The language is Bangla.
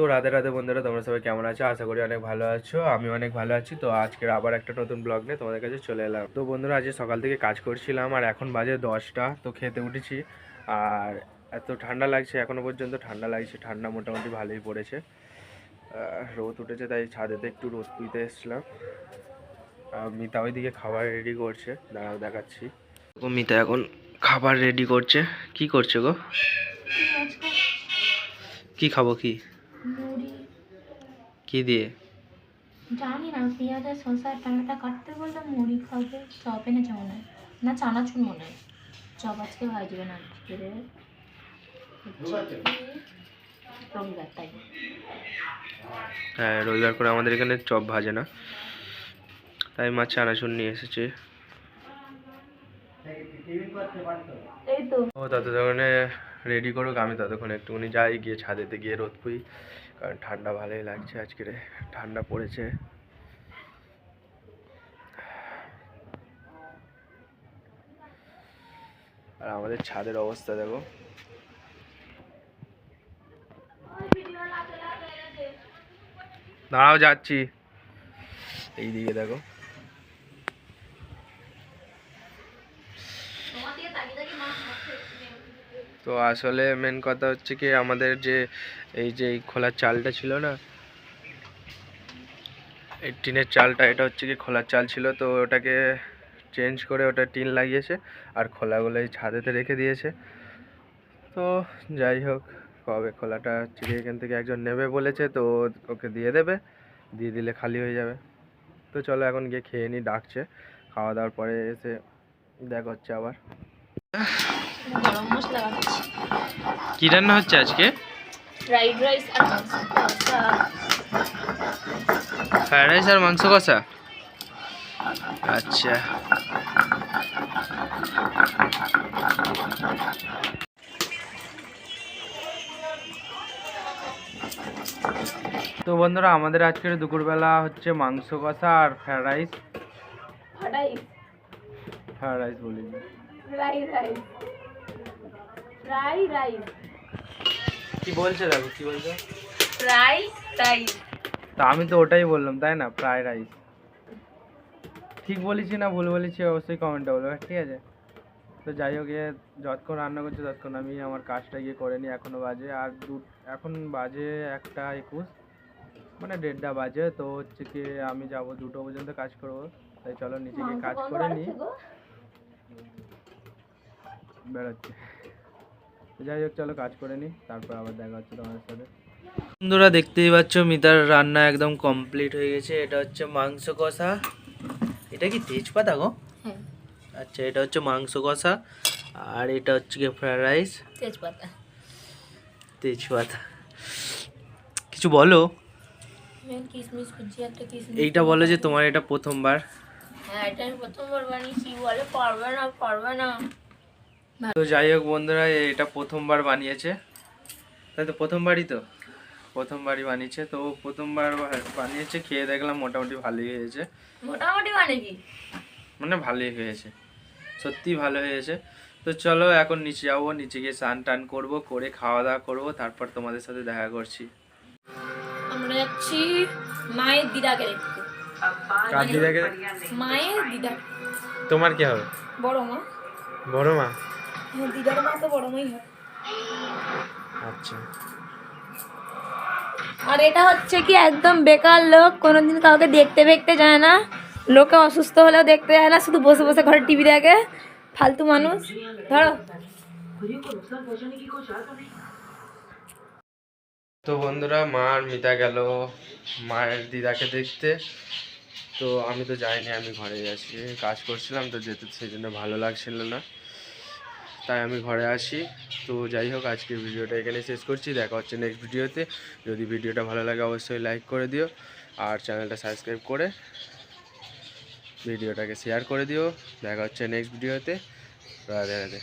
তো রাধে রাধে বন্ধুরা, তোমরা সবাই কেমন আছো? আশা করি অনেক ভালো আছো, আমি অনেক ভালো আছি। তো আজকের আবার একটা নতুন ব্লগ নিয়ে তোমাদের কাছে চলে এলাম। তো বন্ধুরা, আজকে সকাল থেকে কাজ করছিলাম আর এখন বাজে দশটা, তো খেতে উঠেছি। আর এত ঠান্ডা লাগছে, এখনও পর্যন্ত ঠান্ডা লাগছে, ঠান্ডা মোটামুটি ভালোই পড়েছে। রোদ উঠেছে, তাই ছাদেতে একটু রোদ পুইতে এসেছিলাম। মিতা ওইদিকে খাবার রেডি করছে, দাঁড়াও দেখাচ্ছি। মিতা এখন খাবার রেডি করছে। কি করছে গো? কি খাব কি? মুড়ি। কি দিয়ে? জানি না পেঁয়াজ আর শসা টমেটো কাটতে বললে মুড়ি খাবে চপ এনেছে মনে হয় না চানাচুর মনে হয়। চপ আজকে ভাজবে না? রবিবার তাই হ্যাঁ রবিবার করে আমাদের এখানে চপ ভাজে না। তাই মা চানাচুর নিয়ে এসেছে। এই তো। ও ততক্ষণে রেডি করুক, আমি ততক্ষণে একটুখানি যাই, গিয়ে ছাদেতে গিয়ে রোদ পুই, কারণ ঠান্ডা ভালোই লাগছে আজকে ঠান্ডা পড়েছে। আর আমাদের ছাদের অবস্থা দেখো। দাঁড়াও, যাচ্ছি। এইদিকে দেখো। তো আসলে মেন কথা হচ্ছে কি, আমাদের যে এই যে এই খোলার চালটা ছিল না, এই টিনের চালটা, এটা হচ্ছে কি খোলার চাল ছিল, তো ওটাকে চেঞ্জ করে ওটা টিন লাগিয়েছে আর খোলাগুলো এই ছাদেতে রেখে দিয়েছে। তো যাই হোক, কবে খোলাটা হচ্ছে এখান থেকে একজন নেবে বলেছে, তো ওকে দিয়ে দেবে, দিয়ে দিলে খালি হয়ে যাবে। তো চলো এখন গিয়ে খেয়ে নিই ডাকছে, খাওয়া দাওয়ার পরে এসে দেখা হচ্ছে আবার। গরম মশলা বানাচ্ছি। কি রান্না হচ্ছে আজকে? ফ্রাইড রাইস আর মাংস কষা। ফ্রাইড রাইস আর মাংস কষা? আচ্ছা। তো বন্ধুরা আমাদের আজকের দুপুরবেলা হচ্ছে মাংস কষা আর fried rice rice fried rice বলি ফ্রাই রাইস ফ্রাই রাইস কি বলছে দেখো কি বলছে? ফ্রাই রাইস তা আমি তো ওটাই বললাম তাই না? ফ্রাইড রাইস ঠিক বলেছি না ভুল বলেছি অবশ্যই কমেন্টে বলবে ঠিক আছে? তো যাই হোক এ যতক্ষণ রান্না করছি ততক্ষণ আমি আমার কাজটা গিয়ে করে নিই এখনও বাজে আর দু এখন বাজে একটা একুশ মানে দেড়টা বাজে তো হচ্ছে কি আমি যাব দুটো পর্যন্ত কাজ করব তাই চলো নিচে গিয়ে কাজ করে নিই। বেরোচ্ছে যাই হোক চলো কাজ করে নিই তারপর আবার দেখা হচ্ছে তোমাদের সাথে। বন্ধুরা দেখতেই পাচ্ছ মিতার রান্না একদম কমপ্লিট হয়ে গেছে। এটা হচ্ছে মাংস কষা। এটা কি তেজপাতা গো? হ্যাঁ। আচ্ছা এটা হচ্ছে মাংস কষা। আর এটা হচ্ছে কি ফ্রাইড রাইস তেজপাতা। তেজপাতা। কিছু বলো? কিশমিশ এইটা বলো যে তোমার এটা প্রথমবার। হ্যাঁ এটা আমি প্রথমবার বানিয়েছি। বলে পারবে না পারবে না। তো যাই হোক বন্ধুরা এটা প্রথমবার বানিয়েছে। তাই তো প্রথমবারই তো? প্রথমবারই বানিয়েছে। তো প্রথমবার বানিয়েছে খেয়ে দেখলাম মোটামুটি ভালোই হয়েছে। মোটামুটি মানে কি মানে ভালোই হয়েছে। সত্যি ভালো হয়েছে। তো চলো এখন নিচে যাব নিচে গিয়ে স্নান টান করব করে খাওয়া দাওয়া করব তারপর তোমাদের সাথে দেখা করছি। আমরা যাচ্ছি মায়ের দিদাকে দেখতে। কার দিদাকে মায়ের দিদা। তোমার কি হবে? বড় মা। বড় মা? দিদার মা তো বড় মাই হয়। আচ্ছা। আর এটা হচ্ছে কি একদম বেকার লোক কোনোদিন কাউকে দেখতে দেখতে যায় না। লোকে অসুস্থ হলেও দেখতে যায় না শুধু বসে বসে ঘরে টিভি দেখে ফালতু মানুষ। ধরো। তো বন্ধুরা মা আর মিতা গেল মায়ের দিদাকে দেখতে। তো আমি তো যাইনি আমি ঘরে আছি। কাজ করছিলাম তো যেতে সেই জন্য ভালো লাগছিল না। তাই আমি ঘরে আসি তো যাই হোক, আজকের ভিডিওটা এখানে শেষ করছি। দেখা হচ্ছে নেক্সট ভিডিওতে। যদি ভিডিওটা ভালো লাগে, অবশ্যই লাইক করে দিও। আর চ্যানেলটা সাবস্ক্রাইব করে ভিডিওটাকে শেয়ার করে দিও। দেখা হচ্ছে নেক্সট ভিডিওতে। রাধে রাধে।